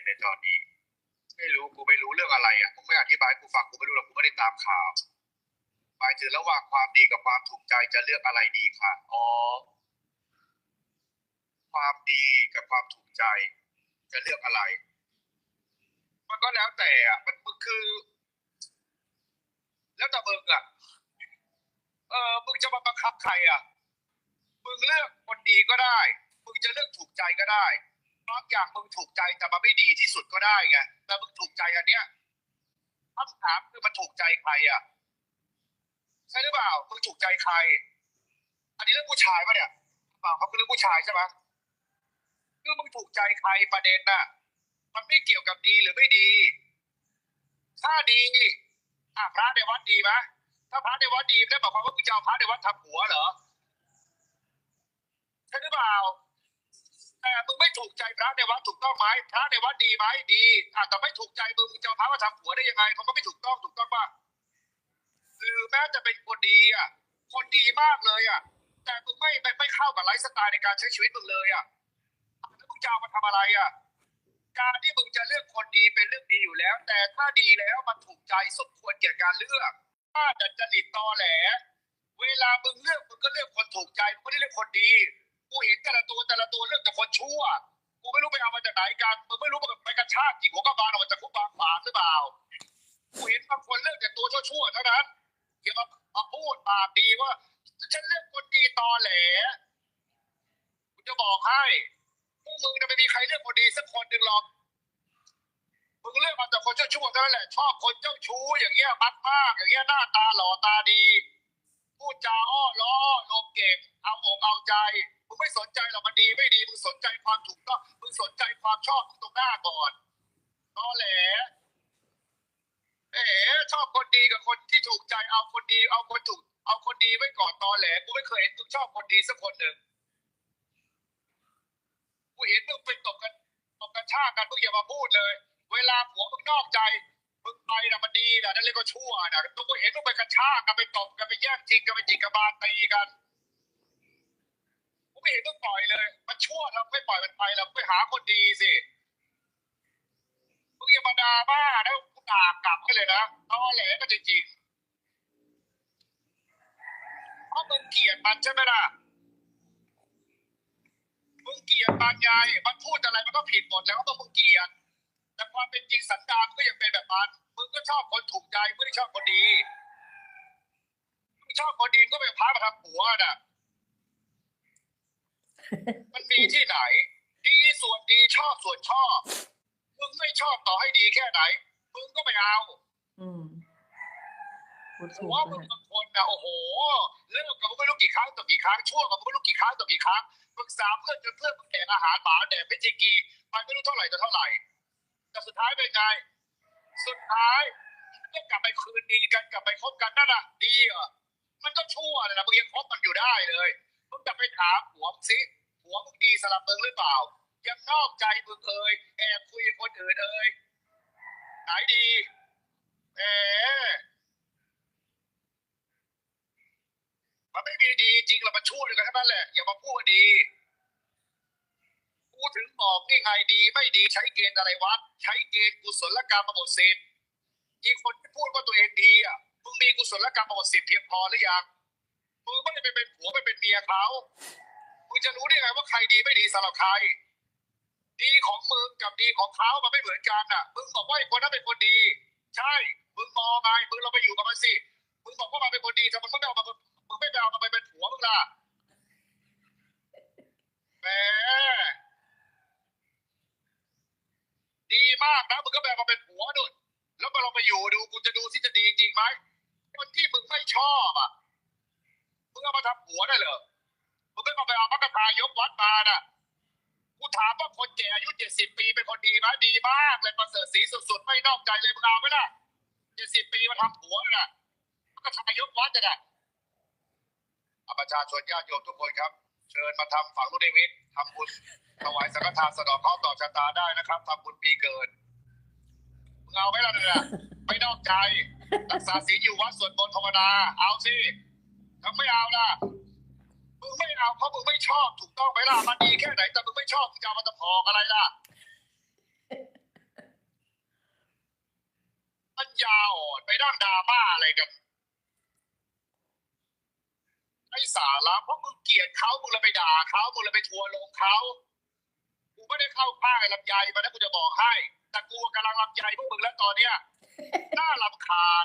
นในตอนนี้ ไม่รู้กูไม่รู้เรื่องอะไรอะมึงไม่อธิบายกูฟังกูไม่รู้หรอกกูไม่ได้ตามข่าวหมายถึงระหว่างความดีกับความถูกใจจะเลือกอะไรดีค่ะอ๋อความดีกับความถูกใจ จะเลือกอะไร มันก็แล้วแต่อะมันมันคือ แล้วแต่มึงอะเออมึงจะมาบังคับใครอะมึงเลือกคนดีก็ได้มึงจะเลือกถูกใจก็ได้ บางอย่างมึงถูกใจแต่มันไม่ดีที่สุดก็ได้ไงแต่มึงถูกใจอันเนี้ยคำถามคือมันถูกใจใครอะใช่หรือเปล่ามึงถูกใจใคร อันนี้เรื่องผู้ชายปะเนี่ยเปล่าเขาคือเรื่องผู้ชายใช่ไหมคือมึงถูกใจใครประเด็นน่ะ มันไม่เกี่ยวกับดีหรือไม่ดี ถ้าดีอะพระในวัดดีไหมถ้าพระในวัดดีไม่ได้บอกความว่ามึงจะเอาพระในวัดทำหัวเหรอใช่หรือเปล่า แต่มึงไม่ถูกใจพระในวัดถูกต้องไหมพระในวัดดีไหมดีอะแต่ไม่ถูกใจมึงจะเอาพระมาทำหัวได้ยังไงมันก็ไม่ถูกต้องถูกต้องป่ะหรือแม้จะเป็นคนดีอะคนดีมากเลยอะ แต่มึงไม่ไม่ไม่เข้ากับไลฟ์สไตล์ในการใช้ชีวิตมึงเลยอะแล้วมึงจะเอามาทำอะไรอะ การที่มึงจะเลือกคนดีเป็นเรื่องดีอยู่แล้ว แต่ถ้าดีแล้วมันถูกใจสมควรแก่การเลือก ถ้าดัดจริตตอแหล เวลามึงเลือกมึงก็เลือกคนถูกใจมึงไม่ได้เลือกคนดี กูเห็นแต่ละตัวแต่ละตัวเลือกแต่คนชั่ว กูไม่รู้ไปเอามาจากไหนกันมึงไม่รู้ว่าไปกระชากจิกหัวกระบาลออกมาจากคุกบางขวาหรือเปล่า กูเห็นบางคนเลือกแต่ตัวชั่วๆเท่านั้นอย่ามามาพูดปากดีว่าฉันเลือกคนดีตอแหลกูจะบอกให้พวกมึงจะไม่มีใครเลือกคนดีสักคนหนึ่งหรอกมึงเลือกมาแต่คนชั่วๆเท่านั้นแหละ ชอบคนเจ้าชู้อย่างเงี้ยมักมากอย่างเงี้ยหน้าตาหล่อตาดีพูดจาอ้อล้อลมเก่งเอาอกเอาใจ มึงไม่สนใจหรอกมันดีไม่ดีมึงสนใจความถูกต้องมึงสนใจความชอบตรงหน้าก่อนตอแหลเอ๋ชอบคนดีกับคนที่ถูกใจเอาคนดี เอาคนถูก เอาคนดีไว้ก่อนตอแหลกูไม่เคยเห็นมึงชอบคนดีสักคนหนึ่งกูเห็นมึงไปตบกันตบกันชากันมึงอย่ามาพูดเลย เวลาผัวมึงนอกใจมึงไปนะมันดีนะนั่นเรียกว่าชั่วนะตัวกูเห็นมึงไปกระชากกันไปตบกันไปแย่งจริงกันไปจิกกระบาลตีกันกู ไม่เห็นมึงปล่อยเลย มันชั่วเราไม่ปล่อยมันไปเราไปหาคนดีสิมึงอย่ามาด่าบ้าแล้วกูด่ากลับให้เลยนะตอแหลก็จริงๆเพราะมึงเกลียดมันใช่ไหมล่ะมึงเกลียดมันไงมันพูดอะไรมันก็ผิดหมดแล้วก็มึงเกลียดแต่ความเป็นจริงสันดานก็ยังเป็นแบบมันมึงก็ชอบคนถูกใจไม่ได้ชอบคนดีมึงชอบคนดีก็ไปพามาทำผัวน่ะ มันมีที่ไหน ดีส่วนดีชอบส่วนชอบ มึงไม่ชอบต่อให้ดีแค่ไหน มึงก็ไม่เอาอืมพูดถูหักวเลมึงยบางคนนะโอ้โหเลิกกับมึงไม่รู้กี่ครั้งต่อกี่ครั้งชั่วกับมึงไม่รู้กี่ครั้งต่อกี่ครั้งปรึกษาเพื่อนจนเพื่อนมึงแดกอาหารหมาแดกไม่จิกีไปไม่รู้เท่าไหร่ต่อเท่าไหร่แต่สุดท้ายเป็นไง สุดท้ายก็กลับไปคืนดีกันกลับไปคบกันนั่นน่ะดีเหรอมันก็ชั่วเลยนะมึงยังคบมันอยู่ได้เลยมึงจะไปถามผัวมึงสิ ผัวมึงดีสำหรับมึงหรือเปล่า ยังนอกใจมึงเอ่ยแอบคุยกับคนอื่นเอ่ยไหนดีแหมมันไม่มีดีจริงหรอกมันชั่วเลยกันทั้งนั้นแหละอย่ามาพูดว่าดีกูถึงบอกนี่ไงดีไม่ดีใช้เกณฑ์อะไรวะใช้เกณฑ์กุศลกรรมมาหมดสิบอีกคนที่พูดว่าตัวเองดีอะมึงมีกุศลกรรมมาหมดสิบเพียงพอหรือยังมึงไม่ได้ไปเป็นผัวไปเป็นเมียเขา มึงจะรู้ได้ไงว่าใครดีไม่ดีสำหรับใคร ดีของมึงกับดีของเขามันไม่เหมือนกันอะ มึงบอกว่าไอ้คนนั้นเป็นคนดี ใช่ มึงมองไงมึงเราไปอยู่กับมันสิมึงบอกว่ามันเป็นคนดีทำไมมึงไม่เอามามึงไม่เอามาไปเป็นผัวมึงล่ะแหมดีมากนะมึงก็แบบมาเป็นผัวนุ่นแล้วมาลองไปอยู่ดูกูจะดูสิจะดีจริงไหมคนที่มึงไม่ชอบอะมึงเอามาทำผัวได้เหรอ มึงไม่มาไปเอาพระกฐายกวัดมาน่ะกูถามว่าคนแก่อายุเจ็ดสิบปีเป็นคนดีไหมดีมากเลยประเสริฐสีสุดๆ ไม่นอกใจเลยมึงเอาไหมล่ะเจ็ดสิบปีมาทำผัวน่ะพระกฐายกวัดจะน่ะเอาประชาชนญาติโยมทุกคนครับ เชิญมาทำฝังลูกนิมิตทำบุญถวายสังฆทานสะดอกเคราะห์ต่อชะตาได้นะครับทำบุญปีเกิดมึงเอาไหมล่ะเนี่ยไม่นอกใจ รักษาศีลอยู่วัดสวดมนต์ภาวนา เอาสิทำไม่เอาล่ะ มึงไม่เอาเพราะมึงไม่ชอบถูกต้องไหมล่ะมันดีแค่ไหนแต่มึงไม่ชอบมึงจะมันจะพอกอะไรล่ะมันยาอ่อนไปด้านดราม่าอะไรกันไอ้สาระเพราะมึงเกลียดเขามึงเลยไปด่าเขามึงเลยไปทัวลงเขากูไม่ได้เข้าข้ายลำไยมาแล้วกูจะบอกให้ แต่กูกำลังลำไยพวกมึงแล้วตอนเนี้ยน่าลำคาญ